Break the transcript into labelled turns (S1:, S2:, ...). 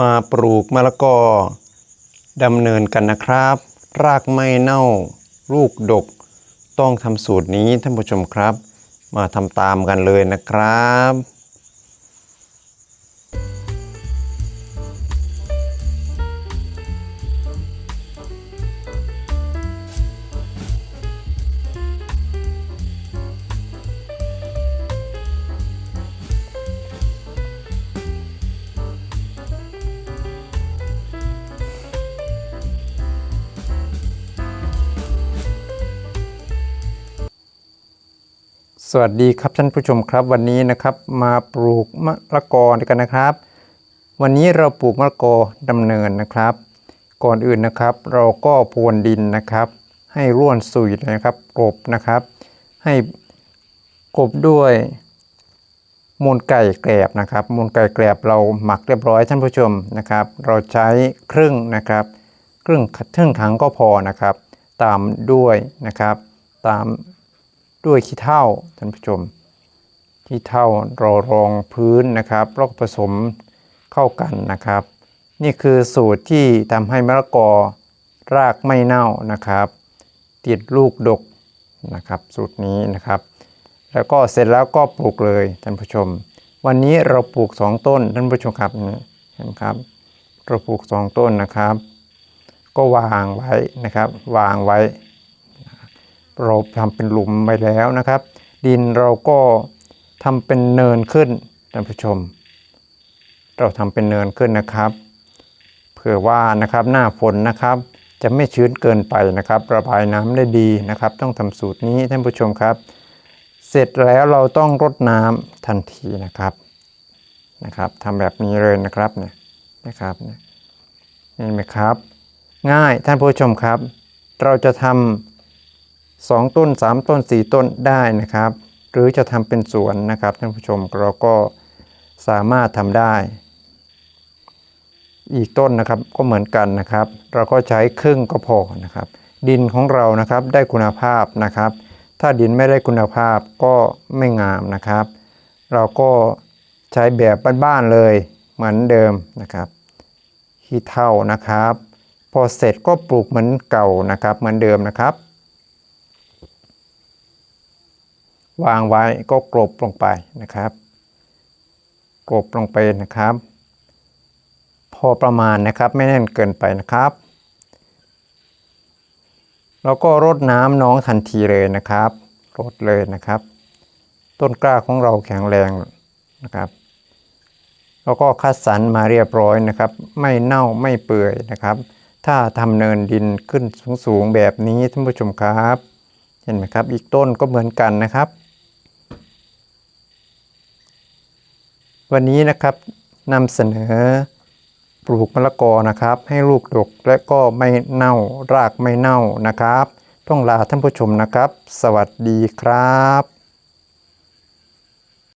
S1: มาปลูกมะละกอดำเนินกันนะครับ รากไม่เน่า ลูกดก ต้องทำสูตรนี้ท่านผู้ชมครับ มาทำตามกันเลยนะครับ สวัสดีครับท่านผู้ชมครับวันนี้นะครับมาปลูกมะละกอกันนะครับ วันนี้เราปลูกมะละกอดำเนินนะครับ ก่อนอื่นนะครับ เราก็พรวนดินนะครับ ให้ร่วนสุยนะครับกลบนะครับ ให้กลบด้วยมูลไก่แกลบนะครับ มูลไก่แกลบเราหมักเรียบร้อยท่านผู้ชมนะครับ เราใช้ครึ่งนะครับ ครึ่งครึ่งถังก็พอนะครับ ตามด้วยนะครับ ตาม ด้วยขี้เถ้าท่านผู้ชมขี้เถ้ารารองพื้นนะครับแล้วก็ผสมเข้ากันนะครับ นี่คือสูตรที่ทำให้มะละกอรากไม่เน่านะครับ ติดลูกดกนะครับ สูตรนี้นะครับ แล้วก็เสร็จแล้วก็ปลูกเลยท่านผู้ชม วันนี้เราปลูก 2 ต้นท่านผู้ชมครับนี่เห็นครับ เราปลูก 2 ต้นนะครับ ก็วางไว้นะครับ วางไว้ เราทำเป็นหลุมไปแล้วนะครับ ดินเราก็ทำเป็นเนินขึ้นท่านผู้ชม เราทำเป็นเนินขึ้นนะครับ เผื่อว่านะครับหน้าฝนนะครับ จะไม่ชื้นเกินไปนะครับ ระบายน้ำได้ดีนะครับ ต้องทำสูตรนี้ท่านผู้ชมครับ เสร็จแล้วเราต้องรดน้ำทันทีนะครับนะครับทำแบบนี้เลยนะครับเนี่ยนะครับเนี่ยเห็นไหมครับ ง่ายท่านผู้ชมครับ เราจะทำ สองต้นสามต้นสี่ต้นได้นะครับ หรือจะทำเป็นสวนนะครับท่านผู้ชมเราก็สามารถทำได้ อีกต้นนะครับก็เหมือนกันนะครับ เราก็ใช้ครึ่งก็พอนะครับ ดินของเรานะครับได้คุณภาพนะครับ ถ้าดินไม่ได้คุณภาพก็ไม่งามนะครับ เราก็ใช้แบบบ้านๆเลยเหมือนเดิมนะครับขี้เท่านะครับ พอเสร็จก็ปลูกเหมือนเก่านะครับเหมือนเดิมนะครับ วางไว้ก็กลบลงไปนะครับ กลบลงไปนะครับ พอประมาณนะครับไม่แน่นเกินไปนะครับ แล้วก็รดน้ำน้องทันทีเลยนะครับรดเลยนะครับ ต้นกล้าของเราแข็งแรงนะครับแล้วก็คัดสรรมาเรียบร้อยนะครับ ไม่เน่าไม่เปื่อยนะครับ ถ้าทำเนินดินขึ้นสูงๆแบบนี้ท่านผู้ชมครับ เห็นไหมครับ อีกต้นก็เหมือนกันนะครับ วันนี้นะครับนำเสนอปลูกมะละกอนะครับ ให้ลูกดกและก็ไม่เน่ารากไม่เน่านะครับ ต้องลาท่านผู้ชมนะครับ สวัสดีครับ